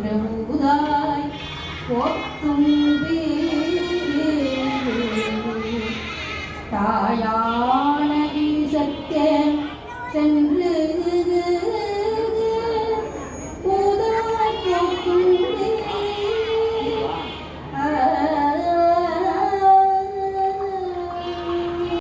சென்று உதாய் தாயா